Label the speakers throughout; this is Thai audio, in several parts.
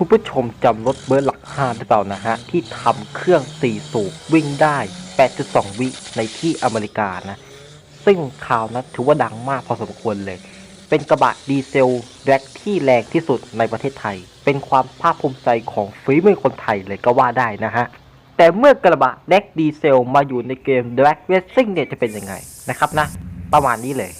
Speaker 1: คุณผู้ชมจำรถเบอร์หลักห้าหรือเปล่านะฮะ ที่ทำเครื่อง 4 สูบวิ่งได้ 8.2 วิในที่อเมริกานะ ซึ่งข่าวนะถือว่าดังมากพอสมควรเลย เป็นกระบะดีเซลแร็กที่แรงที่สุดในประเทศไทย เป็นความภาคภูมิใจของฝีมือคนไทยเลยก็ว่าได้นะฮะ แต่เมื่อกระบะแร็กดีเซลมาอยู่ในเกม Drag Racing เนี่ยจะเป็นยังไงนะครับนะ ประมาณนี้เลย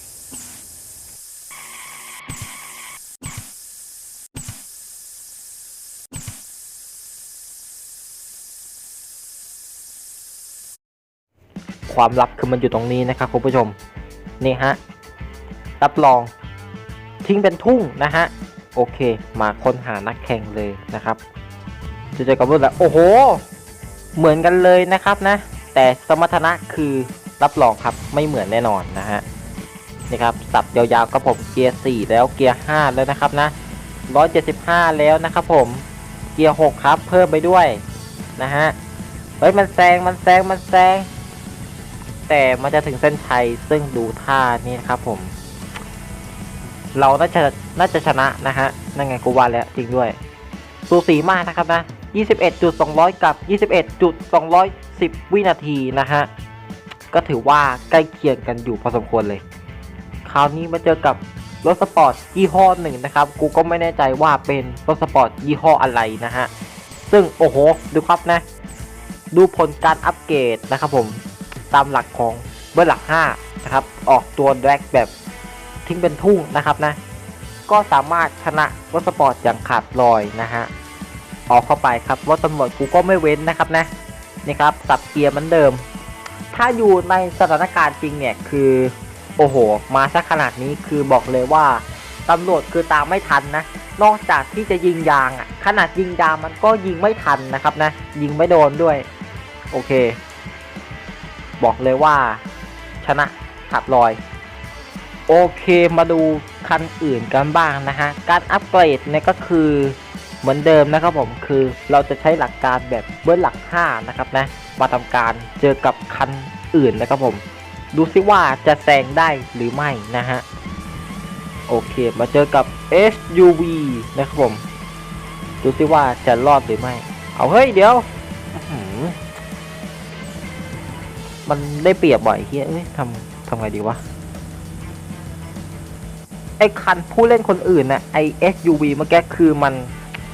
Speaker 1: ความลับคือมันอยู่ตรงนี้นะครับคุณผู้ชมนี่ฮะรับรองทิ้งเป็นทุ่งนะฮะโอเค มาค้นหานักแข่งเลยนะครับจะเจอกับรุ่นแล้วโอ้โห เหมือนกันเลยนะครับนะ แต่สมรรถนะคือรับรองครับไม่เหมือนแน่นอนนะฮะนี่ครับสับยาวๆกับผมเกียร์ 4 แล้วเกียร์ 5 แล้วนะครับนะ 175 แล้วนะครับผมเกียร์ 6 ครับ เพิ่มไปด้วยนะฮะเฮ้ยมันแซงมันแซงมันแซง แต่มันจะถึงเส้นชัยซึ่งดูท่านี่นะครับผม เราน่าจะน่าจะชนะนะฮะนั่นไงกูว่าแล้วจริงด้วยสูสีมากนะครับนะ21.200 กับ 21.210 วินาทีนะฮะ ก็ถือว่าใกล้เคียงกันอยู่พอสมควรเลย คราวนี้มาเจอกับรถสปอร์ตยี่ห้อหนึ่งนะครับ กูก็ไม่แน่ใจว่าเป็นรถสปอร์ตยี่ห้ออะไรนะฮะ ซึ่งโอ้โห ดูครับนะ ดูผลการอัปเกรดนะครับผม ตามหลักของเบอร์หลัก5นะครับออกตัวแดกแบบทิ้งเป็นทุ่งนะครับนะก็สามารถชนะรถสปอร์ตอย่างขาดลอยนะฮะออกเข้าไปครับรถตำรวจกูก็ไม่เว้นนะครับนะนี่ครับสับเกียร์เหมือนเดิม ถ้าอยู่ในสถานการณ์จริงเนี่ยคือโอ้โห มาสักขนาดนี้คือบอกเลยว่าตำรวจคือตามไม่ทันนะ นอกจากที่จะยิงยางอะ ขนาดยิงยางมันก็ยิงไม่ทันนะครับนะ ยิงไม่โดนด้วย โอเค บอกเลยว่าชนะขาดลอย โอเคมาดูคันอื่นกันบ้างนะฮะ การอัปเกรดเนี่ยก็คือเหมือนเดิมนะครับผมคือเราจะใช้หลักการแบบเบิ้ลหลัก 5 นะครับนะ มาทำการเจอกับคันอื่นนะครับผม ดูซิว่าจะแซงได้หรือไม่นะฮะ โอเคมาเจอกับ SUV นะครับผม ดูซิว่าจะรอดหรือไม่ เอาเฮ้ยเดี๋ยว มันได้เปรียบบ่อยเฮียเอ้ยทำทำไงดีวะ ไอคันผู้เล่นคนอื่นนะไอ SUV เมื่อกี้คือมัน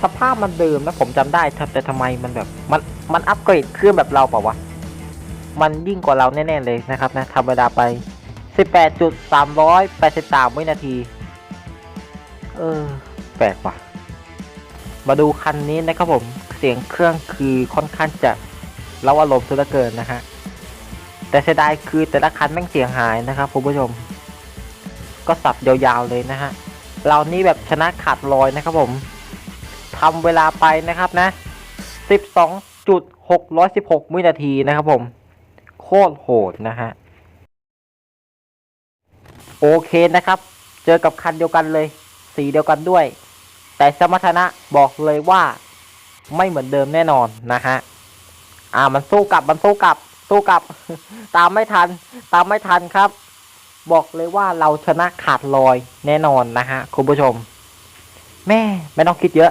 Speaker 1: สภาพมันเดิมนะผมจำได้แต่ทำไมมันแบบมันมันอัปเกรดเครื่องแบบเราเปล่าวะ มันยิ่งกว่าเราแน่ ๆ เลยนะครับนะทำเวลาไป 18.383 วินาที เออ แปลกว่ะ มาดูคันนี้นะครับผม เสียงเครื่องคือค่อนข้างจะเล่าอารมณ์ซะเหลือเกินนะฮะ แต่เสียดายคือแต่ละคันแม่งเสียงหายนะครับคุณผู้ชม ก็สับยาวๆเลยนะฮะเรานี่แบบชนะขาดลอยนะครับผมทำเวลาไปนะครับนะ 12.616วินาทีนะครับผม โคตรโหดนะฮะ โอเคนะครับ เจอกับคันเดียวกันเลย สีเดียวกันด้วย แต่สมรรถนะบอกเลยว่าไม่เหมือนเดิมแน่นอนนะฮะ อ่ามันสู้กลับมันสู้กลับ สู้กลับ ตามไม่ทัน ตามไม่ทันครับ บอกเลยว่าเราชนะขาดลอยแน่นอนนะฮะคุณผู้ชม แม่ไม่ต้องคิดเยอะ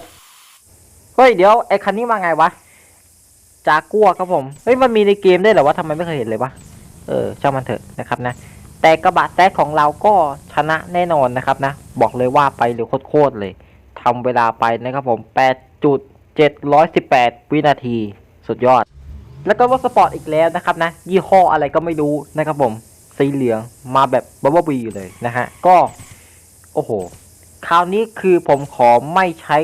Speaker 1: เฮ้ยเดี๋ยวไอ้คันนี้มาไงวะจากัวครับผม เฮ้ยมันมีในเกมได้เหรอวะทำไมไม่เคยเห็นเลยวะ เออช่างมันเถอะนะครับนะ แต่กระบะแซดของเราก็ชนะแน่นอนนะครับนะ บอกเลยว่าไปเร็วโคตรเลยทำเวลาไปนะครับผม 8.718 วินาที สุดยอด แล้วก็รถสปอร์ตอีกแล้วนะครับนะ ยี่ห้ออะไรก็ไม่รู้นะครับผม สีเหลืองมาแบบบับเบิลบีเลยนะฮะ ก็ โอ้โห คราวนี้คือผมขอไม่ใช้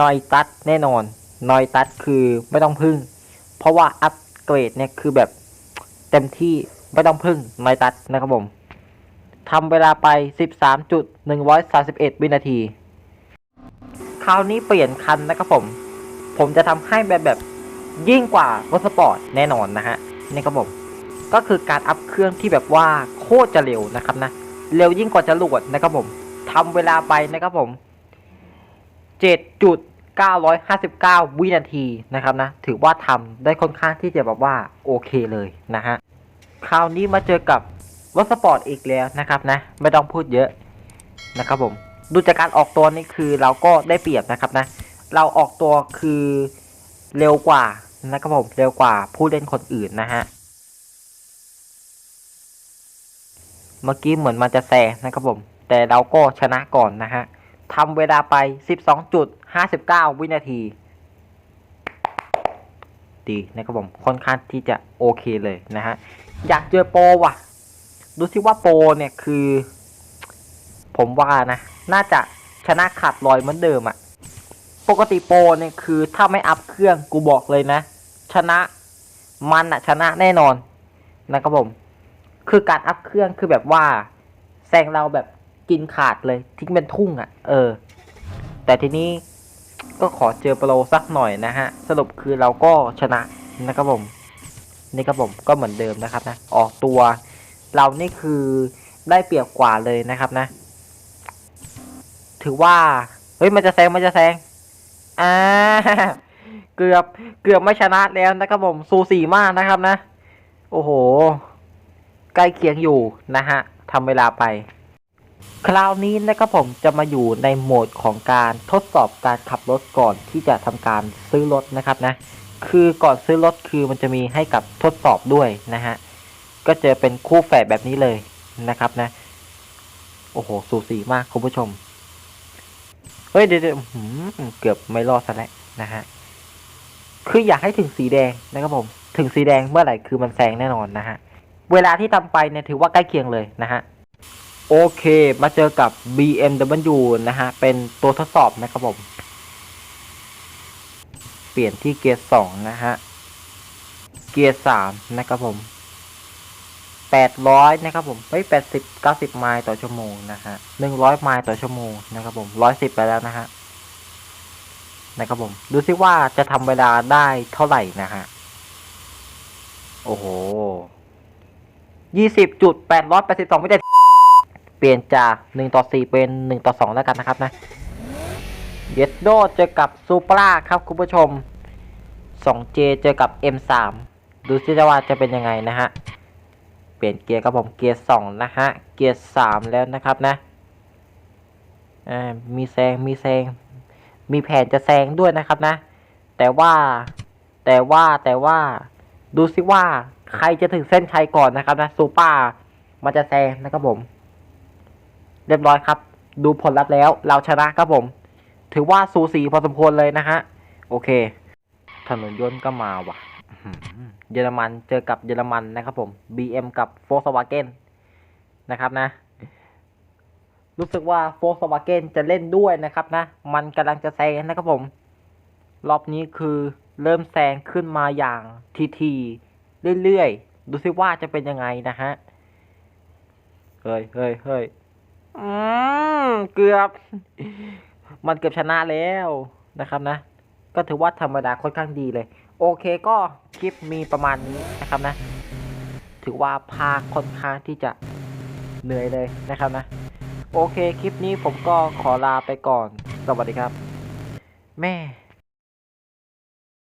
Speaker 1: นอยตัดแน่นอนนอยตัดคือไม่ต้องพึ่ง เพราะว่าอัปเกรดเนี่ยคือแบบเต็มที่ไม่ต้องพึ่งนอยตัดนะครับผมทำเวลาไป 13.131 วินาที คราวนี้เปลี่ยนคันนะครับผม ผมจะทำให้แบบแบบ ยิ่งกว่ารถสปอร์ตแน่นอนนะฮะนี่ครับผมก็คือการอัพเครื่องที่แบบว่าโคตรจะเร็วนะครับนะ เร็วยิ่งกว่าจรวดนะครับผมทำเวลาไปนะครับผม 7.959 วินาทีนะครับนะ ถือว่าทำได้ค่อนข้างที่จะแบบว่าโอเคเลยนะฮะ คราวนี้มาเจอกับรถสปอร์ตอีกแล้วนะครับนะ ไม่ต้องพูดเยอะนะครับผม ดูจากการออกตัวนี่คือเราก็ได้เปรียบนะครับนะ เราออกตัวคือ เร็วกว่านะครับผมเร็วกว่าผู้เล่นคนอื่นนะฮะเมื่อกี้เหมือนมันจะแซงนะครับผม แต่เราก็ชนะก่อนนะฮะทำเวลาไป 12.59 วินาที ดีนะครับผม ค่อนข้างที่จะโอเคเลยนะฮะ อยากเจอโปรว่ะ ดูซิว่าโปรเนี่ยคือ ผมว่านะ น่าจะชนะขาดลอยเหมือนเดิมอะ ปกติโปรเนี่ยคือถ้าไม่อัพเครื่องกูบอกเลยนะ ชนะมันอะชนะแน่นอนนะครับผม คือการอัพเครื่องคือแบบว่าแซงเราแบบกินขาดเลยทิ้งเป็นทุ่งอะ่ะเออ แต่ทีนี้ก็ขอเจอโปรสักหน่อยนะฮะ สรุปคือเราก็ชนะนะครับผมนี่ครับผมก็เหมือนเดิมนะครับนะออกตัวเรานี่คือได้เปรียบกว่าเลยนะครับนะ ถือว่า เฮ้ยมันจะแซงมันจะแซง อ่าเกือบเกือบไม่ชนะแล้วนะครับผมสูสีมากนะครับนะ โอ้โห ใกล้เคียงอยู่นะฮะทำเวลาไป คราวนี้นะครับผมจะมาอยู่ในโหมดของการทดสอบการขับรถก่อนที่จะทำการซื้อรถนะครับนะ คือก่อนซื้อรถคือมันจะมีให้กับทดสอบด้วยนะฮะ ก็จะเป็นคู่แฝดแบบนี้เลยนะครับนะ โอ้โห สูสีมากคุณผู้ชม เฮ้ยเดี๋ยวเดี๋ยวอื้อหือเกือบไม่รอดซะแล้วนะฮะคืออยากให้ถึงสีแดงนะครับผม ถึงสีแดงเมื่อไหร่คือมันแซงแน่นอนนะฮะ เวลาที่ทำไปเนี่ยถือว่าใกล้เคียงเลยนะฮะ โอเคมาเจอกับ BMW นะฮะ เป็นตัวทดสอบนะครับผม เปลี่ยนที่เกียร์สองนะฮะ เกียร์สามนะครับผม แปดร้อยนะครับผมเฮ้ยแปดสิบเก้าสิบไมล์ต่อชั่วโมงนะฮะหนึ่งร้อยไมล์ต่อชั่วโมงนะครับผมร้อยสิบไปแล้วนะฮะ นะครับผม ดูซิว่าจะทำเวลาได้เท่าไหร่นะฮะ โอ้โหยี่สิบจุดแปดร้อยแปดสิบสองวินาทีเปลี่ยนจากหนึ่งต่อสี่เป็นหนึ่งต่อสองแล้วกันนะครับนะ เยสโดเจอกับซูปราครับคุณผู้ชม 2J เจอกับ M3 ดูซิว่าจะเป็นยังไงนะฮะ ปลี่ยนเกียร์ครับผมเกียร์สองนะฮะเกียร์สามแล้วนะครับนะอ่ามีแซงมีแซงมีแผนจะแซงด้วยนะครับนะ แต่ว่าแต่ว่าแต่ว่าดูซิว่าใครจะถึงเส้นชัยก่อนนะครับนะซูเปอร์มันจะแซงนะครับผม เรียบร้อยครับ ดูผลลัพธ์แล้วเราชนะครับผม ถือว่าสูสีพอสมควรเลยนะฮะ โอเค ถนนยนต์ก็มาว่ะ เยอรมันเจอกับเยอรมันนะครับผม BM กับ Volkswagen นะครับนะ รู้สึกว่า Volkswagen จะเล่นด้วยนะครับนะ มันกำลังจะแซงนะครับผม รอบนี้คือเริ่มแซงขึ้นมาอย่างทีทีเรื่อยๆ ดูซิว่าจะเป็นยังไงนะฮะ เฮ้ยเฮ้ยเฮ้ยอืม เกือบ มันเกือบชนะแล้วนะครับนะ ก็ถือว่าธรรมดาค่อนข้างดีเลย โอเคก็คลิปมีประมาณนี้นะครับนะ ถือว่าภาคค่อนข้างที่จะเหนื่อยเลยนะครับนะ โอเคคลิปนี้ผมก็ขอลาไปก่อน สวัสดีครับ แม่